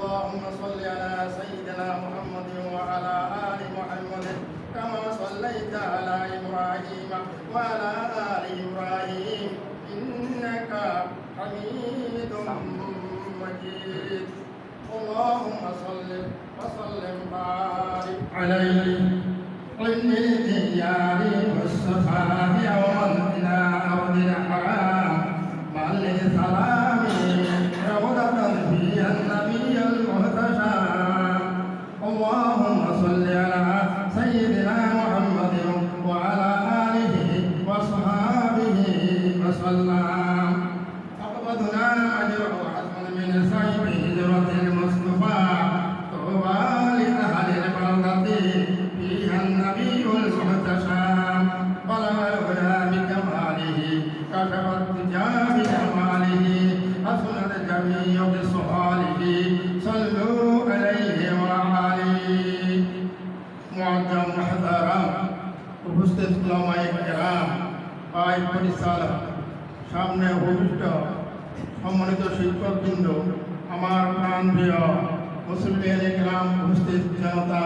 اللهم صل على سيدنا محمد وعلى آل محمد كما صليت على إبراهيم وعلى آل إبراهيم. إنك حميد مجيد. اللهم صل وسلم وبارك عليه. علم الديار والصفاء ومن إلى أرض সম্মানিত শিক্ষকবৃন্দ আমার প্রাণ প্রিয় মুসলিম গ্রাম উপস্থিত জনতা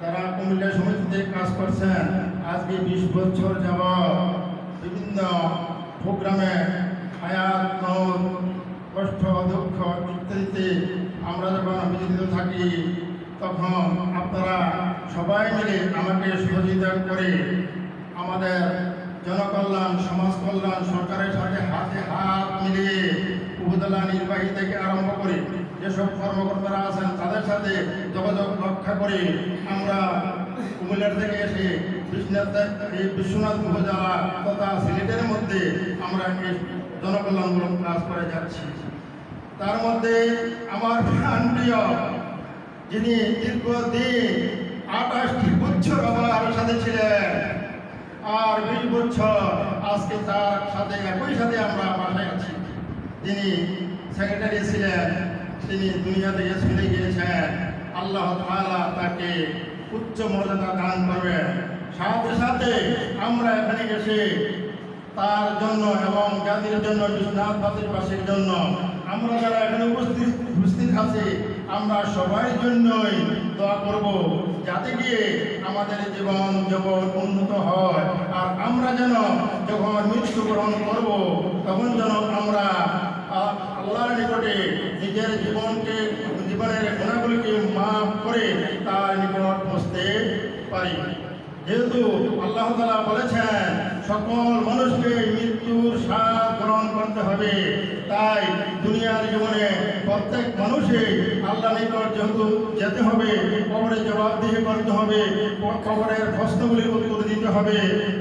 তারা কুমিল্লা সমিতিতে কাজ করছেন, আজকে বিশ বছর যাব বিভিন্ন প্রোগ্রামে হায়াত কষ্ট, দুঃখ ইত্যাদিতে আমরা যখন বিজিত থাকি, তখন আপনারা সবাই মিলে আমাকে সহযোগিতা করে আমাদের জনকল্যাণ, সমাজ কল্যাণ সরকারের সাথে হাতে হাত মিলিয়ে উপজেলা নির্বাহী থেকে আরম্ভ করে যেসব কর্মকর্তারা আছেন তাদের সাথে যোগাযোগ রক্ষা করে আমরা কুমিল্লার থেকে এসে বিশ্বনাথ, এই বিশ্বনাথ উপজেলা তথা সিলেটের মধ্যে আমরা জনকল্যাণমূলক কাজ করে যাচ্ছি। তার মধ্যে আমার প্রিয় যিনি দীর্ঘদিন আঠাশটি বছর আমার সাথে ছিলেন আর বিশ বছর আজকে তার সাথে, একই সাথে আমরা বাসায় আছি। তিনি সেক্রেটারি ছিলেন, তিনি দুনিয়া থেকে গিয়েছেন। আল্লাহ তাআলা তাকে উচ্চ মর্যাদা দান করবেন। সাথে সাথে আমরা এখানে এসে তার জন্য এবং জাতির জন্য, বিশ্বনাথ বাসীর জন্য আমরা যারা এখানে উপস্থিত উপস্থিত আছি আমরা সবাই জন্যই দোয়া করব যাতে গিয়ে আমাদের জীবন জীবন উন্নত হয় আর আমরা যেন যখন মৃত্যুবরণ করব, তখন যেন আমরা আল্লাহর নিকটে নিজের জীবনকে, জীবনের গুণাগুলিকে মাফ করে তার নিকট পৌঁছতে পারি। যেহেতু আল্লাহ তালা বলেছেন, সকল মানুষকে মৃত্যুর স্বাদ গ্রহণ করতে হবে। তাই দুনিয়ার জীবনে প্রত্যেক মানুষই আল্লাহ নিকট যেহেতু যেতে হবে, কবরে জবাবদিহি করতে হবে, কবরের প্রশ্নগুলির উত্তর দিতে হবে।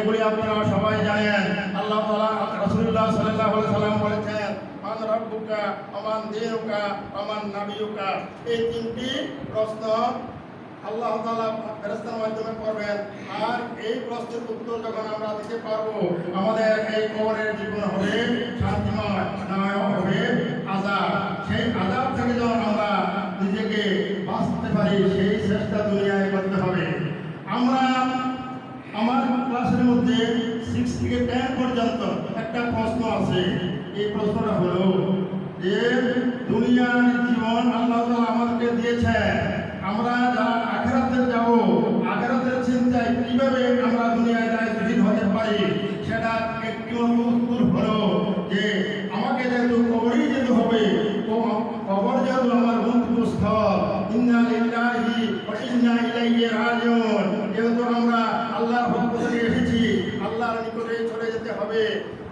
এগুলি আপনারা সবাই জানেন। আল্লাহ তালা রসুল্লাহ সাল্লাহ সাল্লাম বলেছেন, মান রব্বুকা অমান দিনুকা অমান নাবিয়ুকা। এই তিনটি প্রশ্ন আল্লাহ তাআলা ফেরেশতার মাধ্যমে করবেন, আর এই প্রশ্নের উত্তর যখন আমরা দিতে পারব, আমাদের এই কবরের জীবন হবে শান্তিময়, নয় হবে আজাব সেই আজাব থেকে যখন আমরা নিজেকে বাঁচতে পারি, সেই চেষ্টা দুনিয়ায় করতে হবে। আমরা আমার ক্লাসের মধ্যে সিক্স থেকে টেন পর্যন্ত একটা প্রশ্ন আছে। এই প্রশ্নটা হলো, যে দুনিয়ার জীবন আল্লাহ আমাদেরকে দিয়েছে আমরা যারা আখেরাতে যাব আখেরাতের চিন্তায় কীভাবে আমরা দুনিয়ায় দায়িত্বশীল হতে পারি সেটা উত্তর হলো যে আমাকে যেহেতু কবরই যেতে হবে কবর যেহেতু আমার গন্তব্যস্থল ইন্না লিল্লাহি ওয়া ইন্না ইলাইহি রাজিউন যেহেতু আমরা আল্লাহর পক্ষ থেকে এসেছি আল্লাহর নিকটে চলে যেতে হবে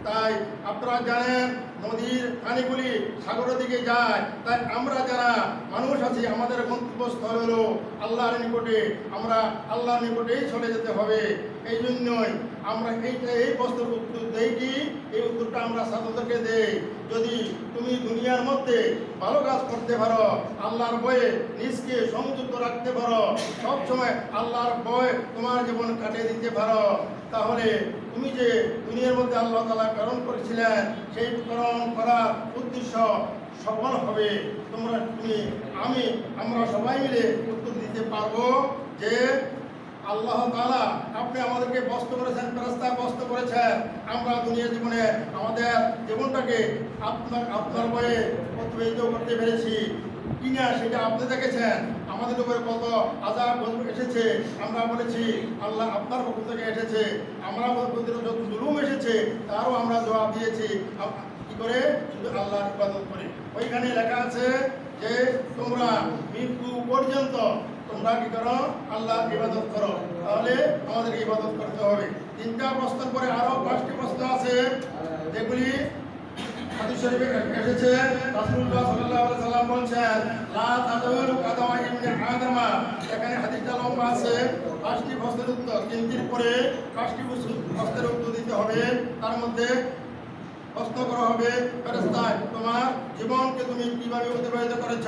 তাই আপনারা জানেন নদীর পানিগুলি সাগরের দিকে যায়। তাই আমরা যারা মানুষ আছি, আমাদের গন্তব্যস্থল হলো আল্লাহর নিকটে। আমরা আল্লাহর নিকটেই চলে যেতে হবে। এই জন্যই আমরা এইটা এই প্রশ্নের উত্তর দেই কি? এই উত্তরটা আমরা ছাত্রদেরকে দেই। যদি তুমি দুনিয়ার মধ্যে ভালো কাজ করতে পারো, আল্লাহর বয়ে নিজকে সংযুক্ত রাখতে পারো, সবসময় আল্লাহর ভয় তোমার জীবন কাটিয়ে দিতে পারো। তাহলে তুমি যে দুনিয়ার মধ্যে আল্লাহ তালা প্রেরণ করেছিলেন, সেই প্রেরণ করার উদ্দেশ্য সফল হবে। তোমরা তুমি, আমি, আমরা সবাই মিলে উত্তর দিতে পারব যে আল্লাহ তালা আপনি আমাদেরকে বস্ত করেছেন রাস্তায় বস্ত করেছেন। আমরা দুনিয়া জীবনে আমাদের জীবনটাকে আপনার আপনার বয়ে প্রতিবাহিত করতে পেরেছি। কিনা সেটা আপনি দেখেছেন? আমাদের উপরে কত আজাব এসেছে, আমরা বলেছি, আল্লাহ আপনার পক্ষ থেকে এসেছে আমরা প্রতি যত জুলুম এসেছে, তারও আমরা জবাব দিয়েছি। কি করে? শুধু আল্লাহ ইবাদত করে। ওইখানে লেখা আছে যে, তোমরা মৃত্যু পর্যন্ত তোমরা কি করো? আল্লাহ ইবাদত করো। তাহলে আমাদের ইবাদত করতে হবে। তিনটা প্রশ্ন পরে আরও পাঁচটি প্রশ্ন আছে, যেগুলি হাদিস শরীফে এসেছে, রাসূলুল্লাহ সাল্লাল্লাহু আলাইহি এখানে হাদিসটা লম্বা আছে, পাঁচটি প্রশ্নের উত্তর তিনটির পরে পাঁচটি প্রশ্নের উত্তর দিতে হবে। তার মধ্যে প্রশ্ন করা হবে তোমার জীবনকে তুমি কীভাবে অতিবাহিত করেছ?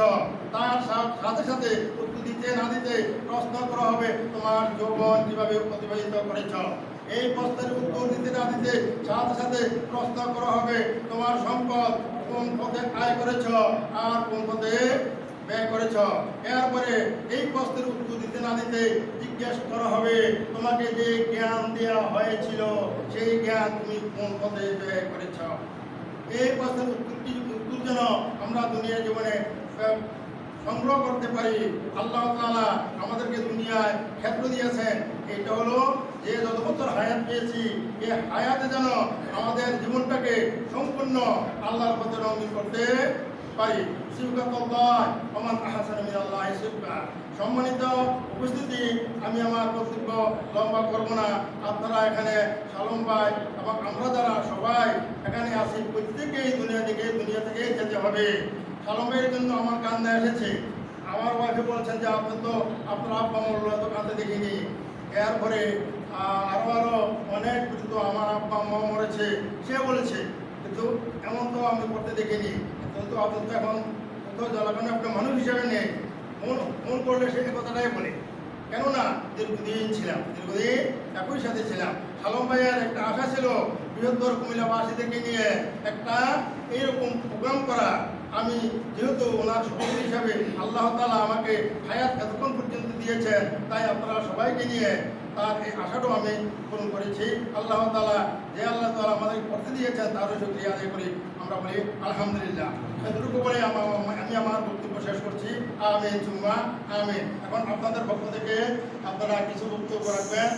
তার সাথে সাথে উত্তর দিতে না দিতে প্রশ্ন করা হবে, তোমার যৌবন কীভাবে অতিবাহিত করেছ? এই প্রশ্নের উত্তর দিতে না দিতে সাথে সাথে প্রশ্ন করা হবে, তোমার সম্পদ কোন পথে আয় করেছ আর কোন পথে ব্যয় করেছ। এরপরে এই প্রশ্নের উত্তর দিতে না দিতে জিজ্ঞেস করা হবে, তোমাকে যে জ্ঞান দেওয়া হয়েছিল, সেই জ্ঞান তুমি কোন পথে ব্যয় করেছ? এই প্রশ্নের উত্তরটি উত্তর যেন আমরা দুনিয়া জীবনে সংগ্রহ করতে পারি। আল্লাহ তাআলা আমাদেরকে দুনিয়ায় ক্ষেত্র দিয়েছেন। এটা হলো যে যত বছর হায়াত পেয়েছি এই হায়াতে যেন আমাদের জীবনটাকে সম্পূর্ণ আল্লাহর পথে রঙিন করতে পারি। সম্মানিত উপস্থিতি, আমি আমার বক্তব্য লম্বা করব না। আপনারা এখানে সালম ভাই এবং আমরা যারা সবাই এখানে আসি প্রত্যেকেই দুনিয়া থেকে দুনিয়া থেকে যেতে হবে। সালমের জন্য আমার কান্না এসেছে। আমার ওয়াইফে বলছেন যে আপনি তো আপনার আব্বা মরল তো কাঁদতে দেখিনি। এরপরে আহ, আরও আরও অনেক তো আমার আব্বা মা মরেছে। সে বলেছে কিন্তু এমন তো আমি করতে দেখিনি। কিন্তু আপনার তো এখন তো জলাকানে আপনি মানুষ হিসাবে নেই। মন মন করলে সেই কথাটাই বলে। কেননা দীর্ঘদিন ছিলাম দীর্ঘদিন একই সাথে ছিলাম। সালম ভাইয়ের একটা আশা ছিল বৃহত্তর কুমিল্লাবাসীদেরকে নিয়ে একটা এইরকম প্রোগ্রাম করা। আমি যেহেতু ওনার সহযোগী হিসাবে আল্লাহ তালা আমাকে হায়াত এতক্ষণ পর্যন্ত দিয়েছেন, তাই আপনারা সবাইকে নিয়ে তার এই আশাটাও আমি পূরণ করেছি। আল্লাহ তালা যে আল্লাহ তালা আমাদের করতে দিয়েছেন, তারও শুক্রিয়া আদায় করি। আমরা বলি, আলহামদুলিল্লাহ। এতটুকু বলে আমি আমার বক্তব্য শেষ করছি। আমিন চুম্মা আমিন। এখন আপনাদের পক্ষ থেকে আপনারা কিছু বক্তব্য রাখবেন।